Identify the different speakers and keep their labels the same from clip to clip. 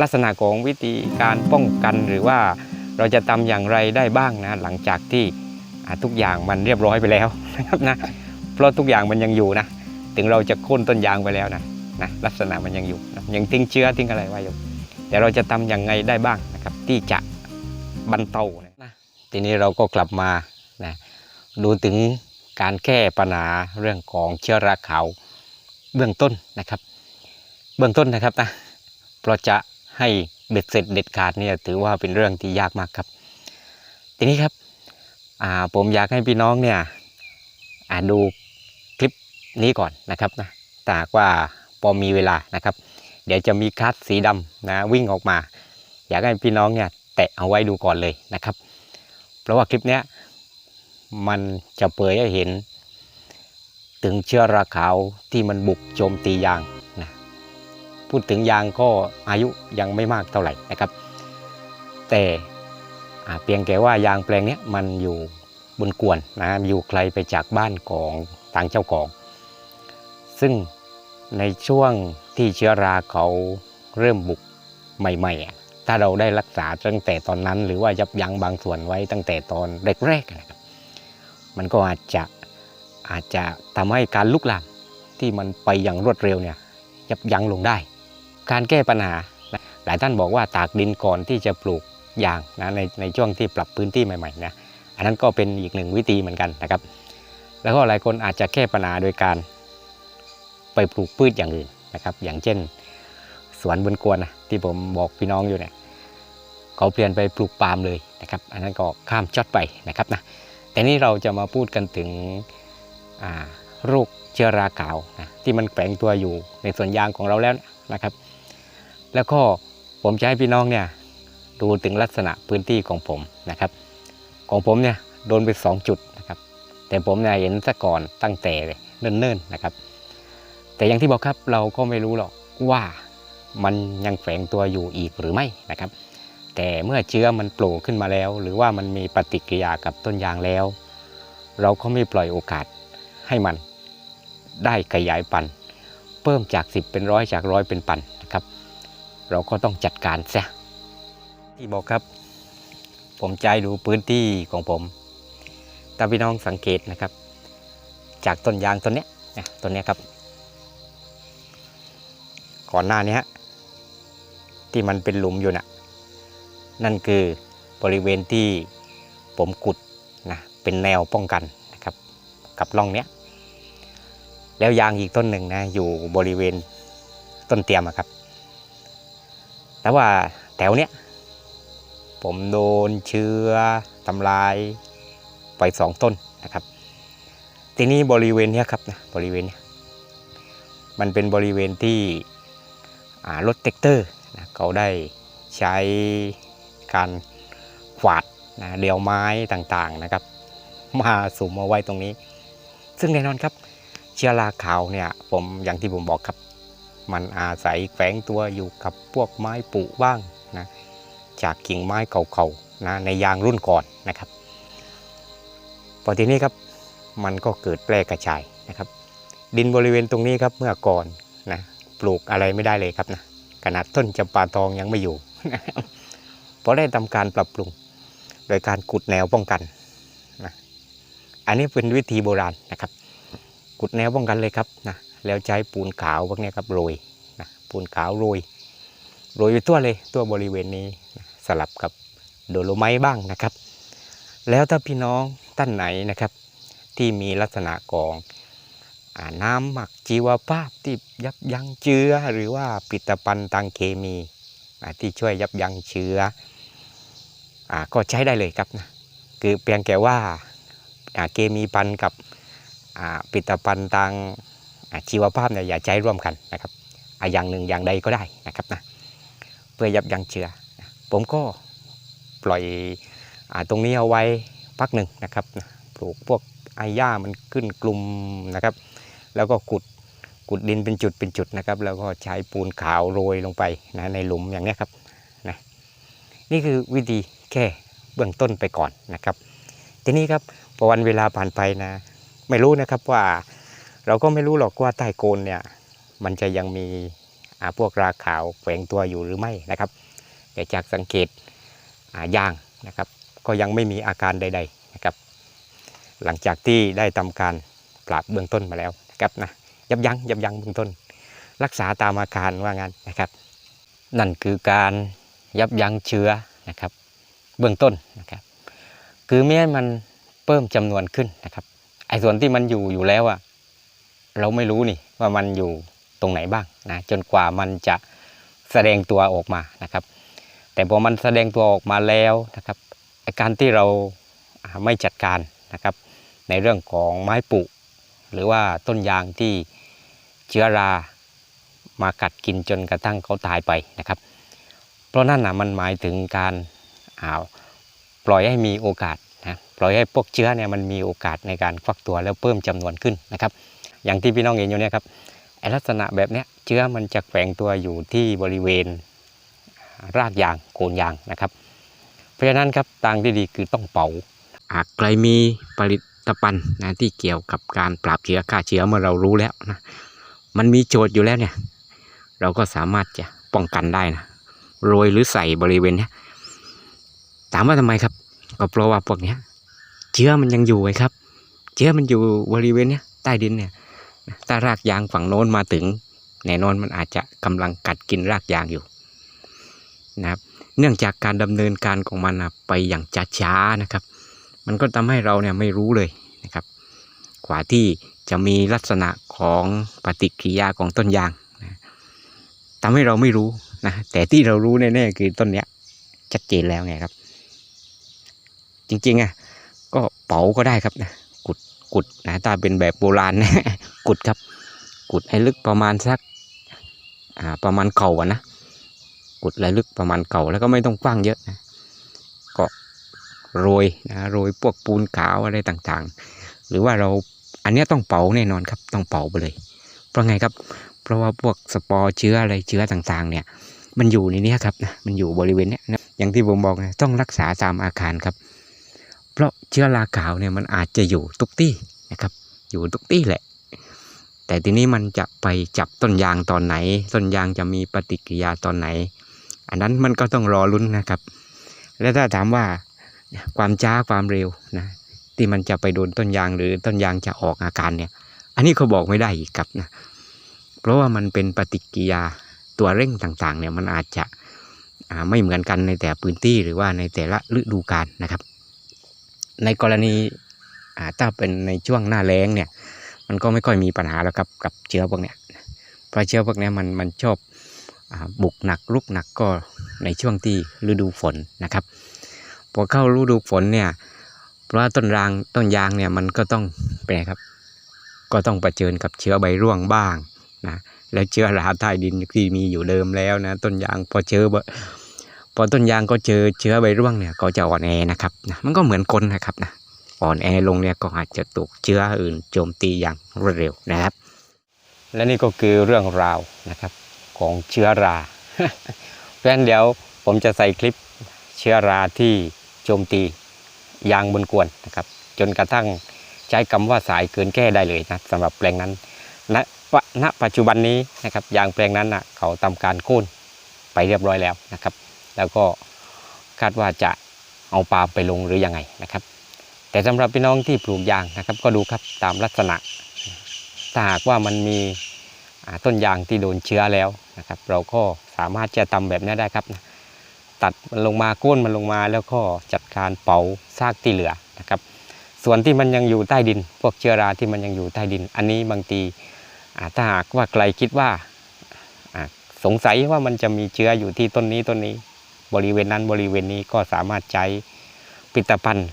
Speaker 1: ลักษณะของวิธีการป้องกันหรือว่าเราจะทำอย่างไรได้บ้างนะหลังจากที่ทุกอย่างมันเรียบร้อยไปแล้วนะครับนะเพราะทุกอย่างมันยังอยู่นะ ถึงเราจะโค่นต้นยางไปแล้วนะนะลักษณะมันยังอยู่นะยังทิ้งเชื้อทิ้งอะไรไว้อยู่แต่เราจะทำอย่างไงได้บ้างนะครับ ที่จะบรรเทานะทีนี้เราก็กลับมานะดูถึงการแก้ปัญหาเรื่องของเชื้อราขาวเบื้องต้นนะครับ เบื้องต้นนะครับนะเพราะจะ ให้เบ็ดเสร็จเด็ดขาดเนี่ยถือว่าเป็นเรื่องที่ยากมากครับ ทีนี้ครับผมอยากให้พี่น้องเนี่ยดูคลิปนี้ก่อนนะครับนะถ้ากว่าพอมีเวลานะครับ เดี๋ยวจะมีคัสสีดำนะวิ่งออกมา อยากให้พี่น้องเนี่ยแตะเอาไว้ดูก่อนเลยนะครับ เพราะว่าคลิปนี้มันจะเผยให้เห็น ถึงเชื้อราขาวที่มันบุกโจมตียาง พูดถึงยางก็อายุยังไม่มากเท่าไหร่นะครับ แต่เพียงแค่ว่ายางแปลงนี้มันอยู่บนกวนนะอยู่ไกลไปจากบ้านของทางเจ้าของ ซึ่งในช่วงที่เชื้อราเขาเริ่มบุกใหม่ๆ ถ้าเราได้รักษาตั้งแต่ตอนนั้น หรือว่ายับยั้งบางส่วนไว้ตั้งแต่ตอนแรกๆนะครับมันก็อาจจะอาจจะทำให้การลุกลามที่มันไปอย่างรวดเร็วเนี่ยยับยั้งลงได้ การแก้ปัญหา หลายท่านบอกว่าตากดินก่อนที่จะปลูกยางนะในในช่วงที่ปรับพื้นที่ใหม่ๆนะอันนั้นก็เป็นอีกหนึ่งวิธีเหมือนกันนะครับ แล้วก็หลายคนอาจจะแก้ปัญหาโดยการไปปลูกพืชอย่างอื่นนะครับ อย่างเช่น สวนบนกวนนะที่ผมบอกพี่น้องอยู่เนี่ยเขาเปลี่ยนไปปลูกปาล์มเลยนะครับ อันนั้นก็ข้ามช็อตไปนะครับนะแต่นี่เราจะมาพูดกันถึงโรคเชื้อราขาวนะที่มันแฝงตัวอยู่ในสวนยางของเราแล้วนะครับ แล้วก็ผมจะให้พี่น้องเนี่ยดูถึงลักษณะพื้นที่ของผมนะครับ ของผมเนี่ยโดนไป 2 จุดนะครับ แต่ผมเนี่ยเห็นซะก่อนตั้งแต่เนิ่นๆนะครับ แต่อย่างที่บอกครับเราก็ไม่รู้หรอกว่ามันยังแฝงตัวอยู่อีกหรือไม่นะครับ แต่เมื่อเชื้อมันโผล่ขึ้นมาแล้ว หรือว่ามันมีปฏิกิริยากับต้นยางแล้ว เราก็ไม่ปล่อยโอกาสให้มันได้ขยายพันธุ์เพิ่มจาก 10 เป็นร้อยจากร้อยเป็นพัน เราก็ต้องจัดการซะที่บอกครับ ผมใจดูพื้นที่ของผมถ้าพี่น้องสังเกตนะครับ จากต้นยางต้นนี้นะต้นนี้ครับ ก่อนหน้านี้ที่มันเป็นหลุมอยู่น่ะนั่นคือบริเวณที่ผมขุดนะเป็นแนวป้องกันนะครับ กับร่องเนี้ยแล้วยางอีกต้นหนึ่งนะอยู่บริเวณต้นเตียมครับ แต่ว่าแถวเนี้ยผมโดนเชื้อทำลายไปสองต้นนะครับ ทีนี้บริเวณเนี้ยครับนะบริเวณเนี้ยมันเป็นบริเวณที่รถเต็กเตอร์นะเขาได้ใช้การขวาดนะเดี่ยวไม้ต่างๆนะครับ มาสุมเอาไว้ตรงนี้ ซึ่งแน่นอนครับ เชื้อราขาวเนี่ยผมอย่างที่ผมบอกครับ มันอาศัยแฝงตัวอยู่กับพวกไม้ปุบ้างนะจากกิ่งไม้เก่าๆนะในยางรุ่นก่อนนะครับพอทีนี้ครับมันก็เกิดแพร่กระจายนะครับ ดินบริเวณตรงนี้ครับเมื่อก่อนนะปลูกอะไรไม่ได้เลยครับนะขนาดต้นจำปาทองยังไม่อยู่เพราะได้ทำการปรับปรุง โดยการขุดแนวป้องกันนะอันนี้เป็นวิธีโบราณนะครับขุดแนวป้องกันเลยครับนะ แล้วใช้ปูนขาวพวกนี้ครับโรยนะปูนขาวโรยโรยไปทั่วเลยทั่วบริเวณนี้นะสลับกับโดโลไม้บ้างนะครับ แล้วถ้าพี่น้องท่านไหนนะครับ ที่มีลักษณะของอน้ำหมักชีวภาพที่ยับยั้งเชื้อ หรือว่าผลิตภัณฑ์ทางเคมีที่ช่วยยับยั้งเชื้ออก็ใช้ได้เลยครับนะคือเพียงแค่ว่าเคมีพันกับอ่าผลิตภัณฑ์ทาง ชีวภาพเนี่ยอย่าใช้ร่วมกันนะครับอ่าอย่างหนึ่งอย่างใดก็ได้นะครับนะเพื่อยับยั้งเชื้อ ผมก็ปล่อยอตรงนี้เอาไว้พักหนึ่งนะครับปลูกพวกไอหญ้ามันขึ้นกลุ่มนะครับ แล้วก็ขุดขุดดินเป็นจุดเป็นจุดนะครับ แล้วก็ใช้ปูนขาวโรยลงไปนะในหลุมอย่างนี้ครับนะนี่คือวิธีแค่เบื้องต้นไปก่อนนะครับ ทีนี้ครับพอวันเวลาผ่านไปนะ ไม่รู้นะครับว่า เราก็ไม่รู้หรอกว่าใต้โคนเนี่ยมันจะยังมีอาพวกราขาวแฝงตัวอยู่หรือไม่นะครับแต่จากสังเกตอ่ายางนะครับ ก็ยังไม่มีอาการใด ๆนะครับ หลังจากที่ได้ทำการปราบเบื้องต้นมาแล้วนะครับนะยับยั้งยับยั้งเบื้องต้น รักษาตามอาการว่างั้นนะครับ นั่นคือการยับยั้งเชื้อนะครับ เบื้องต้นนะครับ คือไม่ให้มันเพิ่มจำนวนขึ้นนะครับไอ้ส่วนที่มันอยู่อยู่แล้วอะ เราไม่รู้นี่ว่ามันอยู่ตรงไหนบ้างนะจนกว่ามันจะแสดงตัวออกมานะครับ แต่พอมันแสดงตัวออกมาแล้วนะครับอ้การที่เราไม่จัดการนะครับ ในเรื่องของไม้ปลูกหรือว่าต้นยางที่เชื้อรามากัดกินจนกระทั่งเขาตายไปนะครับ เพราะนั่นนะมันหมายถึงการอาปล่อยให้มีโอกาสนะปล่อยให้พวกเชื้อเนี่ยมันมีโอกาสในการฟักตัวแล้วเพิ่มจำนวนขึ้นนะครับ อย่างที่พี่น้องเห็นอยู่เนี่ยครับลักษณะแบบนี้เชื้อมันจะแฝงตัวอยู่ที่บริเวณรากยางโคนยางนะครับ เพราะฉะนั้นครับทางที่ดีคือต้องเป่าหากใครมีผลิตภัณฑ์นะที่เกี่ยวกับการปราบเชื้อฆ่าเชื้อเมื่อเรารู้แล้วนะมันมีโจทย์อยู่แล้วเนี่ย เราก็สามารถจะป้องกันได้นะโรยหรือใส่บริเวณเนี้ยถามว่าทำไมครับ ก็เพราะว่าพวกเนี้ยเชื้อมันยังอยู่ไงครับ เชื้อมันอยู่บริเวณเนี้ยใต้ดินเนี่ย ถ้ารากยางฝั่งโน้นมาถึง แน่นอนมันอาจจะกำลังกัดกินรากยางอยู่นะครับเนื่องจากการดำเนินการของมันนะไปอย่างช้าๆนะครับ มันก็ทำให้เราเนี่ยไม่รู้เลยนะครับกว่าที่จะมีลักษณะของปฏิกิริยาของต้นยางนะทำให้เราไม่รู้นะแต่ที่เรารู้แน่ๆคือต้นเนี้ยชัดเจนแล้วไงครับ จริงๆอะก็เป๋าก็ได้ครับนะกุดกุดนะถ้าเป็นแบบโบราณนะ กุดครับ กุดให้ลึกประมาณสักอ่าประมาณเข่าอะนะกุดให้ลึกประมาณเข่าแล้วก็ไม่ต้องกว้างเยอะนะก็โรยนะโรยพวกปูนขาวอะไรต่างๆ หรือว่าเราอันนี้ต้องเป่าแน่นอนครับต้องเป่าไปเลย เพราะไงครับ เพราะว่าพวกสปอร์เชื้ออะไรเชื้อต่างๆ เนี่ย มันอยู่ในนี้ครับนะมันอยู่บริเวณเนี้ยนะอย่างที่ผมบอกนะต้องรักษาตามอาคารครับ เพราะเชื้อราขาวเนี่ยมันอาจจะอยู่ทุกที่นะครับ อยู่ทุกที่แหละ แต่ทีนี้มันจะไปจับต้นยางตอนไหน ต้นยางจะมีปฏิกิริยาตอนไหน อันนั้นมันก็ต้องรอลุ้นนะครับ และถ้าถามว่าความช้าความเร็วนะที่มันจะไปโดนต้นยางหรือต้นยางจะออกอาการเนี่ย อันนี้เขาบอกไม่ได้อีกครับนะเพราะว่ามันเป็นปฏิกิริยาตัวเร่งต่างๆเนี่ยมันอาจจะไม่เหมือนกันในแต่พื้นที่หรือว่าในแต่ละฤดูกาลนะครับ ในกรณีถ้าเป็นในช่วงหน้าแล้งเนี่ย มันก็ไม่ค่อยมีปัญหาแล้วครับกับเชื้อพวกเนี้ยเพราะเชื้อพวกเนี้ยมันมันชอบบุกหนักลุกหนักก็ในช่วงที่ฤดูฝนนะครับพอเข้าฤดูฝนเนี่ยเพราะต้นรางต้นยางเนี่ยมันก็ต้องเป็นครับ ก็ต้องประเชิญกับเชื้อใบร่วงบ้างนะแล้วเชื้อราใต้ดินที่มีอยู่เดิมแล้วนะต้นยางพอเจอพอต้นยางก็เจอเชื้อใบร่วงเนี่ยก็จะอ่อนแอนะครับนะมันก็เหมือนคนนะครับนะ อ่อนแอลงเนี่ยก็อาจจะถูกเชื้ออื่นโจมตีอย่างรวดเร็วนะครับ และนี่ก็คือเรื่องราวนะครับของเชื้อราเพราะฉะนั้นเดี๋ยวผมจะใส่คลิปเชื้อราที่โจมตียางบนกวนนะครับ จนกระทั่งใช้คำว่าสายเกินแก้ได้เลยนะสำหรับแปลงนั้นณปะณปัจจุบันนี้นะครับยางแปลงนั้นนะเขาทำการโค่นไปเรียบร้อยแล้วนะครับ แล้วก็คาดว่าจะเอาปาล์มไปลงหรือยังไงนะครับ แต่สำหรับพี่น้องที่ปลูกยางนะครับ ก็ดูครับตามลักษณะ ถ้าหากว่ามันมีต้นยางที่โดนเชื้อแล้วนะครับ เราก็สามารถจะทำแบบนี้ได้ครับ ตัดมันลงมาก้นมันลงมาแล้วก็จัดการเป่าซากที่เหลือนะครับ ส่วนที่มันยังอยู่ใต้ดิน พวกเชื้อราที่มันยังอยู่ใต้ดิน อันนี้บางทีถ้าหากว่าใครคิดว่าสงสัยว่ามันจะมีเชื้ออยู่ที่ต้นนี้ต้นนี้ บริเวณนั้นบริเวณนี้ก็สามารถใช้ผลิตภัณฑ์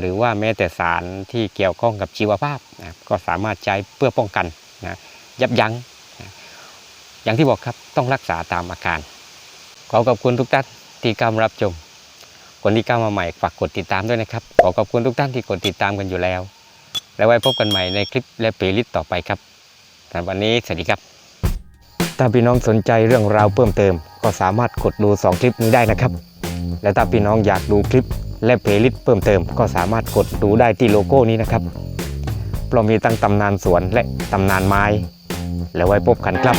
Speaker 1: หรือว่าแม้แต่สารที่เกี่ยวข้องกับชีวภาพนะก็สามารถใช้เพื่อป้องกันนะยับยั้งนะอย่างที่บอกครับต้องรักษาตามอาการ ขอขอบคุณทุกท่านที่เข้ามารับชมคนที่เข้ามาใหม่ฝากกดติดตามด้วยนะครับ ขอขอบคุณทุกท่านที่กดติดตามกันอยู่แล้ว แล้วไว้พบกันใหม่ในคลิปและเพลย์ลิสต์ต่อไปครับสำหรับวันนี้สวัสดีครับ ถ้าพี่น้องสนใจเรื่องราวเพิ่มเติม ก็สามารถกดดู 2 คลิปนี้ได้นะครับ และถ้าพี่น้องอยากดูคลิป และเพลย์ลิสต์เพิ่มเติมก็สามารถกดดูได้ที่โลโก้นี้นะครับเพรามีตั้งตำนานสวนและตำนานไม้ แล้วไว้พบกันครับ